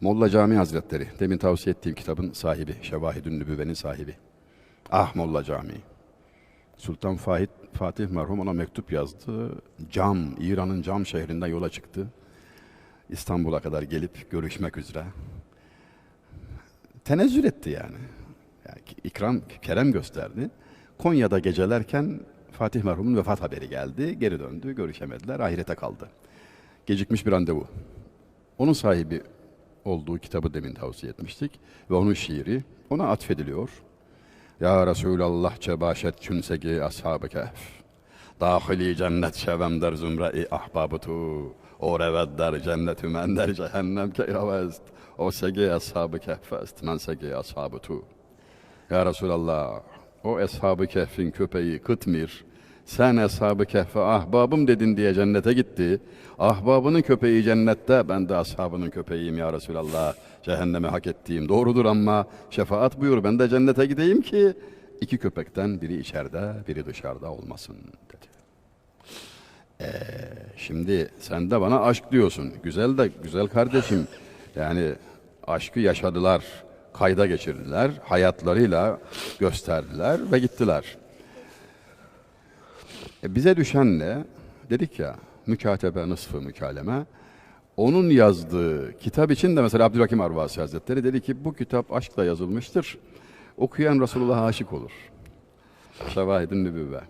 Molla Cami Hazretleri, demin tavsiye ettiğim kitabın sahibi, Şevahidün Nübüvve'nin sahibi. Ah Molla Cami. Sultan Fahit, Fatih merhum ona mektup yazdı. Cam, İran'ın Cam şehrinden yola çıktı. İstanbul'a kadar gelip görüşmek üzere. Tenezzül etti yani. yani ikram, kerem gösterdi. Konya'da gecelerken Fatih merhumun vefat haberi geldi. Geri döndü, görüşemediler, ahirete kaldı. Gecikmiş bir randevu. Onun sahibi olduğu kitabı demin tavsiye etmiştik. Ve onun şiiri ona atfediliyor. Ya Resulallah cebaşet künsegi ashab-ı kehf. Dahili cennet şevem der zümre-i ahbabı tu. O reved der cennetü men cehennem ke iravest. O segi ashab-ı kehf est men segi ashab-ı tu. Ya Resulallah o ashab-ı kehfin köpeği Kıtmir sen ashab-ı kehfe ahbabım dedin diye cennete gitti. Ahbabının köpeği cennette ben de ashabının köpeğiyim ya Resulallah. Cehenneme hak ettiğim doğrudur ama şefaat buyur ben de cennete gideyim ki iki köpekten biri içeride biri dışarıda olmasın dedi. Ee, şimdi sen de bana aşk diyorsun. Güzel de güzel kardeşim. Yani aşkı yaşadılar, kayda geçirdiler, hayatlarıyla gösterdiler ve gittiler. E bize düşen ne? Dedik ya, mükatebe nısfı mükaleme. Onun yazdığı kitap için de mesela Abdülhakim Arvasi Hazretleri dedi ki bu kitap aşkla yazılmıştır. Okuyan Resulullah'a aşık olur. Şevahidin Nübüvve.